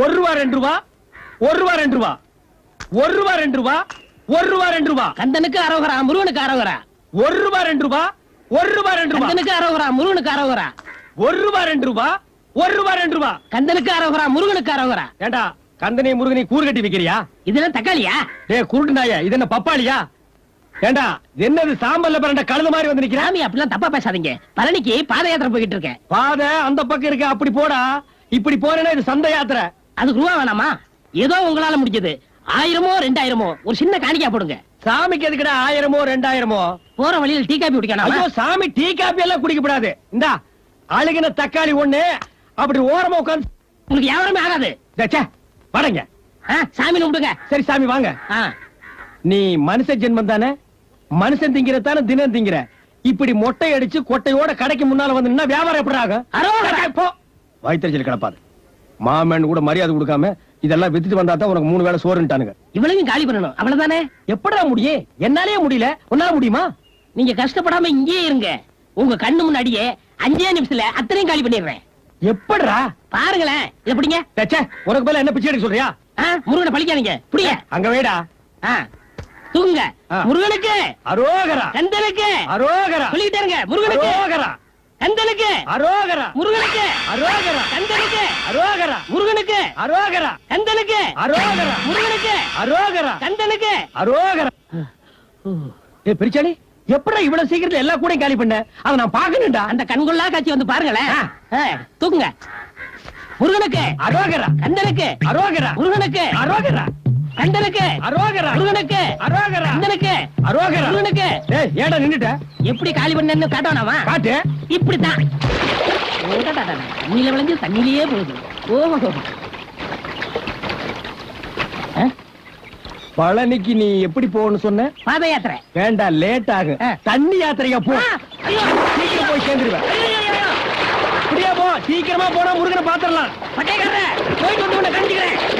ஒரு ரூபா ரெண்டு ரூபா. ஒரு ரூபா ரெண்டு ரூபா. ஒரு ரூபா ரெண்டு ரூபா. ஒரு ரூபா ரெண்டு ரூபா. கந்தனுக்கு அரோகரா முருகனுக்கு அரோகரா. ஒரு ரூபா ரெண்டு ரூபா. ஒரு ரூபா ரெண்டு ரூபா. கந்தனுக்கு அரோகரா முருகனுக்கு அரோகரா. ஒரு ரூபா ரெண்டு ரூபா. ஒரு ரூபா ரெண்டு ரூபா. கந்தனுக்கு அரோகரா முருகனுக்கு அரோகரா. ஏண்டா கந்தனை முருகனை கூறு கட்டி வைக்கிறியா? இதெல்லாம் தக்காளியா? டேய் குருட்டு நாய இது என்ன பப்பாளியா? ஏண்டா என்னது சாம்பல்ல பிறண்ட கழுது மாதிரி வந்து நிக்கிறா? சாமி அப்படிலாம் தப்பா பேசாதீங்க. பழனிக்கு பாத யாத்திரை போய்கிட்டு இருக்கேன். பாதை அந்த பக்கம் இருக்கு அப்படி போடா. இப்படி போறேன்னா இது சந்த யாத்திரை. அதுக்கு ரூபா வேணாமா? ஏதோ உங்களால முடிஞ்சது. ஆயிரமோ ரெண்டாயிரமோ? ஒரு சின்ன காணிக்கா போடுங்க. சாமிக்கு எதுக்குடா ஆயிரமோ ரெண்டாயிரமோ? போற வழியில் டீ காப்பி குடிக்கணும் ஐயோ சாமி டீ காப்பி எல்லாம் குடிக்கப்படாது. இந்தா அழுகின தக்காளி ஒண்ணு அப்படி ஓரமா உட்காந்து உங்களுக்கு யாருமே ஆகாது. வடங்க. ஆ, சாமி கும்பிடுங்க. சரி சாமி வாங்க. நீ மனுஷ ஜென்மம் தானே? மனுஷன் திங்கிறதானே தினம் திங்கிற? இப்படி மொட்டை அடிச்சு கொட்டையோட கடைக்கு முன்னால வந்து வியாபாரம் எப்படி ஆகும்? வயிற்றுச்சல் கிடப்பாது மாமன் கூட மரியாதை கொடுக்காம இதெல்லாம் வித்துட்டு வந்தா தான் உனக்கு மூணு வேளை சோறுன்ட்டானுங்க இவ்வளவையும் காலி பண்ணணும். அவ்வளவுதானே? எப்படா முடியும்? என்னாலே முடியல. உன்னால முடியுமா? நீங்க கஷ்டப்படாம இங்கேயே இருங்க. உங்க கண்ணு முன்னாடியே அஞ்சே நிமிஷத்துல அத்தனையும் காலி பண்ணிடுறேன். எப்படிடா? பாருங்களேன். இத பிடிங்க தச்சே உனக்கு மேல என்ன பிச்சை எடுக்க சொல்றியா? முருகனை பழிக்காதீங்க. புடிங்க. அங்க வைடா. தூங்குங்க. முருகனுக்கு. அரோகரா. கந்தனுக்கு. அரோகரா. சொல்லிட்டே இருங்க. முருகனுக்கு. அரோகரா. கந்தனுக்கு அரோகரா. முருகனுக்கு அரோகரா. கந்தனுக்கு அரோகரா. முருகனுக்கு அரோகரா. கந்தனுக்கு அரோகரா. முருகனுக்கு அரோகரா. கந்தனுக்கு அரோகரா. ஏ எப்படா இவ்வளவு சீக்கிரத்துல எல்லா கூடயும் காலி பண்ண? அத நான் பாக்கணும்டா அந்த கண்கொள்ளா காட்சி வந்து பாருங்களேன். தூக்குங்க. முருகனுக்கு அரோகரா. கந்தனுக்கு அரோகரா. முருகனுக்கு. அரோகரா. கந்தனுக்கு அரோகரா. முருகனுக்கு அரோகரா. கந்தனுக்கு அரோகரா. முருகனுக்கு. ஏய் ஏடா நின்னுட்ட. எப்படி காலி பண்ணு காட்டவனாமா காட்டு. தண்ணியில விளைஞ்சு தண்ணியிலேயே போகுது. ஓஹோ. பழனிக்கு நீ எப்படி போகணும்னு சொன்ன? பாத யாத்திரை. வேண்டாம் லேட் ஆகும். தண்ணி யாத்திரையா போ. சீக்கிரம் போய் சேர்ந்துருவேன். அப்படியே போ. சீக்கிரமா போனா முருகனை பாத்திரலாம் போயிட்டு வந்து கண்டிக்கிறேன்.